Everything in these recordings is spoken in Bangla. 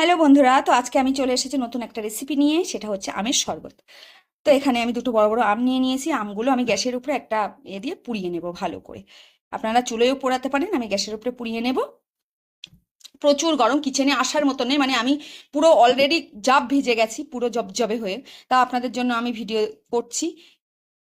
হ্যালো বন্ধুরা, তো আজকে আমি চলে এসেছি নতুন একটা রেসিপি নিয়ে, সেটা হচ্ছে আমের শরবত। তো এখানে আমি দুটো বড় বড় আম নিয়ে নিয়েছি। আমগুলো আমি গ্যাসের উপরে একটা এ দিয়ে পুড়িয়ে নেব ভালো করে। আপনারা চুলোয়ও পোড়াতে পারেন, আমি গ্যাসের উপরে পুড়িয়ে নেব। প্রচুর গরম কিচেনে আসার মতো নেই মানে আমি পুরো অলরেডি জাব ভিজে গেছি, পুরো জবজবে হয়ে। তা আপনাদের জন্য আমি ভিডিও করছি।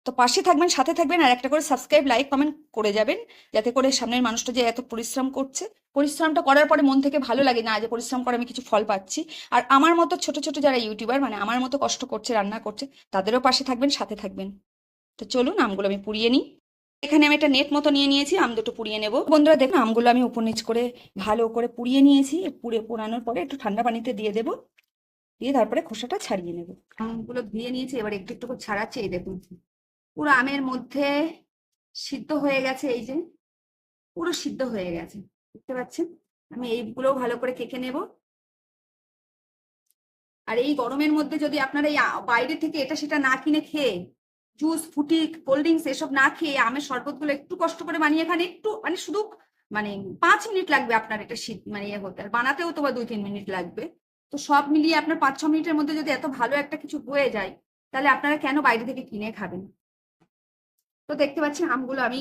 তো পাশে থাকবেন, সাথে থাকবেন, আর একটা করে সাবস্ক্রাইব লাইক কমেন্ট করে যাবেন, যাতে করে সামনের মানুষটা যে এত পরিশ্রম করছে পরিশ্রমটা করার পরে মন থেকে ভালো লাগে না যে পরিশ্রম করে আমি কিছু ফল পাচ্ছি। আর আমার মতো ছোট ছোট যারা ইউটিউবার মানে আমার মতো কষ্ট করছে, রান্না করছে, তাদেরও পাশে থাকবেন, সাথে থাকবেন। তো চলুন আমগুলো আমি পুড়িয়ে নিই। এখানে আমি একটা নেট মতো নিয়ে নিয়েছি, আম দুটো পুড়িয়ে নেব। বন্ধুরা, দেখুন, আমগুলো আমি উপর নিচ করে ভালো করে পুড়িয়ে নিয়েছি। পুড়ে পোড়ানোর পরে একটু ঠান্ডা পানিতে দিয়ে দেবো। দিয়ে তারপরে খোসাটা ছাড়িয়ে নেব। আমগুলো ধুয়ে নিয়েছি, এবার একটু একটু করে ছাড়াচ্ছি, এই দেখুন। পুরো আমের মধ্যে সিদ্ধ হয়ে গেছে, এই যে। পুরো সিদ্ধ হয়ে গেছে। দেখতে পাচ্ছেন? আমি এইগুলো ভালো করে কেকে নেব। আর এই গরমের মধ্যে যদি আপনারা এই বাইরে থেকে এটা সেটা না কিনে খেয়ে, জুস ফুটি কোল্ড ড্রিঙ্কস এসব না খেয়ে আমের শরবতগুলো একটু কষ্ট করে বানিয়ে খান, একটু মানে শুধু মানে পাঁচ মিনিট লাগবে আপনার এটা শীত মানে ইয়ে হতে। আর বানাতেও তো বা দুই তিন মিনিট লাগবে। তো সব মিলিয়ে আপনার পাঁচ ছ মিনিটের মধ্যে যদি এত ভালো একটা কিছু হয়ে যায়, তাহলে আপনারা কেন বাইরে থেকে কিনে খাবেন? তো দেখতে পাচ্ছেন আমগুলো আমি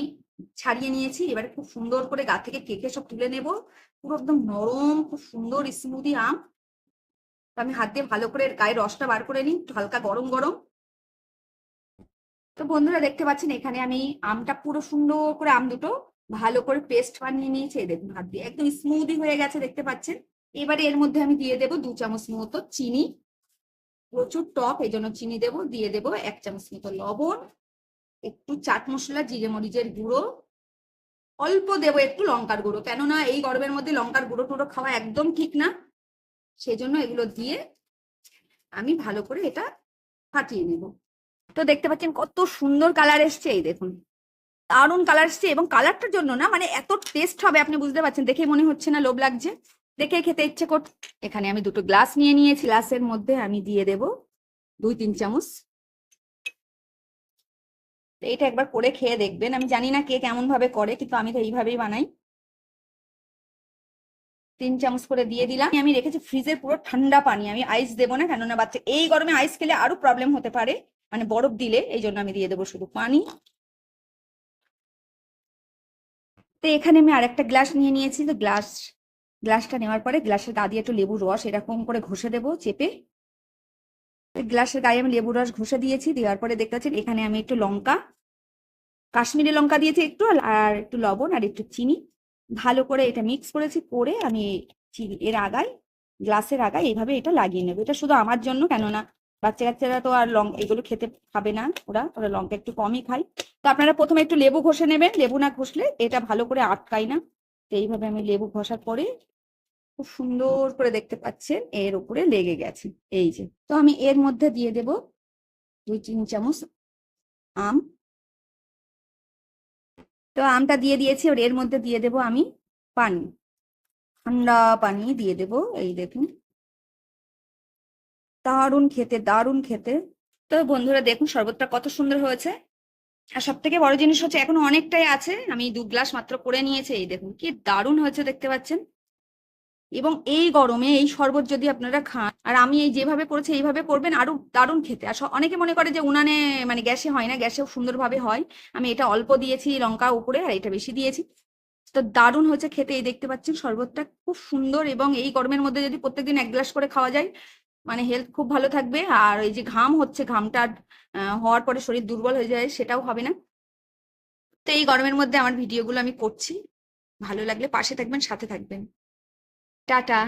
ছাড়িয়ে নিয়েছি। এবারে খুব সুন্দর করে গা থেকে কেকে সব তুলে নেব। পুরো একদম নরম, খুব সুন্দর স্মুদি আম। আমি হাত দিয়ে ভালো করে গায়ের রসটা বার করে নিই হালকা গরম গরম। তো বন্ধুরা দেখতে পাচ্ছেন, এখানে আমি আমটা পুরো সুন্দর করে, আম দুটো ভালো করে পেস্ট বানিয়ে নিয়েছি। দেখুন হাত দিয়ে একদম স্মুদি হয়ে গেছে দেখতে পাচ্ছেন। এবারে এর মধ্যে আমি দিয়ে দেবো দু চামচ মতো চিনি। প্রচুর টক এই জন্য চিনি দেবো, দিয়ে দেবো এক চামচ মতো লবণ। একটু চাট মশলা, জিরে মরিচের গুঁড়ো, অল্প দেবো একটু লঙ্কার গুঁড়ো। কেননা এই গরমের মধ্যে লঙ্কার গুঁড়ো টুড়ো খাওয়া একদম ঠিক না। সেই জন্য এগুলো দিয়ে আমি ভালো করে এটা ফাটিয়ে নেব। তো দেখতে পাচ্ছেন কত সুন্দর কালার এসছে, এই দেখুন। দারুণ কালার এসছে এবং কালারটার জন্য না মানে এত টেস্ট হবে, আপনি বুঝতে পারছেন। দেখে মনে হচ্ছে না লোভ লাগছে। দেখে খেতে ইচ্ছে কর এখানে আমি দুটো গ্লাস নিয়ে নিয়েছি, গ্লাসের মধ্যে আমি দিয়ে দেব দুই, তিন চামচ এটা একবার করে খেয়ে দেখবেন। আমি জানি না কে কেমন ভাবে করে, কিন্তু আমি তো এইভাবেই বানাই। তিন চামচ করে দিয়ে দিলাম। আমি রেখেছি ফ্রিজে পুরো ঠান্ডা পানি। আমি আইস দেবো না, কেননা বাচ্চা, এই গরমে আইস খেলে আরও প্রবলেম হতে পারে। মানে বরফ দিলে, এই জন্য আমি দিয়ে দেবো শুধু পানি। তো এখানে আমি আরেকটা গ্লাস নিয়ে নিয়েছি। তো গ্লাস গ্লাসটা নেওয়ার পরে গ্লাসের গা দিয়ে একটু লেবুর রস এরকম করে ঘষে দেবো, চেপে। গ্লাসের গায়ে আমি লেবুর রস ঘষে দিয়েছি, দেওয়ার পরে দেখতে পাচ্ছেন এখানে আমি একটু লঙ্কা, কাশ্মীরি লঙ্কা দিয়েছি একটু, আর একটু লবণ আর একটু চিনি। ভালো করে এটা মিক্স করেছি, করে আমি চিনি, এর আগায়, গ্লাসের আগায় এইভাবে এটা লাগিয়ে নেব। এটা শুধু আমার জন্য, কেননা বাচ্চা কাচ্চারা তো আর লঙ্কা এগুলো খেতে খাবে না ওরা ওরা লঙ্কা একটু কমই খায়। তো আপনারা প্রথমে একটু লেবু ঘষে নেবেন, লেবু না ঘষলে এটা ভালো করে আটকায় না। তো এইভাবে আমি লেবু ঘষার পরে খুব সুন্দর করে দেখতে পাচ্ছেন, এর উপরে লেগে গেছে। এই যে, তো আমি এর মধ্যে দিয়ে দেব দুই, তিন চামচ আম। তো আমটা দিয়ে দিয়েছি আর এর মধ্যে দিয়ে দেব আমি পানি। ঠান্ডা পানি দিয়ে দেব, এই দেখুন। দারুণ খেতে দারুণ খেতে। তো বন্ধুরা দেখুন, শরবতটা কত সুন্দর হয়েছে। আর সব থেকে বড় জিনিস হচ্ছে, এখন অনেকটাই আছে। আমি দু গ্লাস মাত্র করে নিয়েছি, এই দেখুন, কি দারুণ হয়েছে দেখতে পাচ্ছেন। এবং এই গরমে এই শরবত যদি আপনারা খান, আর আমি এই যেভাবে করেছি, এইভাবে করবেন, আরও দারুণ খেতে। আর অনেকে মনে করে যে উনানে মানে গ্যাসে হয় না গ্যাসেও সুন্দরভাবে হয়। আমি এটা অল্প দিয়েছি লঙ্কা উপরে, আর এটা বেশি দিয়েছি। তো দারুণ হয়েছে খেতে, এই দেখতে পাচ্ছেন শরবতটা খুব সুন্দর এবং এই গরমের মধ্যে যদি প্রত্যেকদিন এক গ্লাস করে খাওয়া যায় মানে হেলথ খুব ভালো থাকবে। আর এই যে ঘাম হচ্ছে, ঘামটা হওয়ার পরে শরীর দুর্বল হয়ে যায়, সেটাও হবে না। তো এই গরমের মধ্যে আমার ভিডিওগুলো আমি করছি। ভালো লাগলে পাশে থাকবেন, সাথে থাকবেন। টাটা।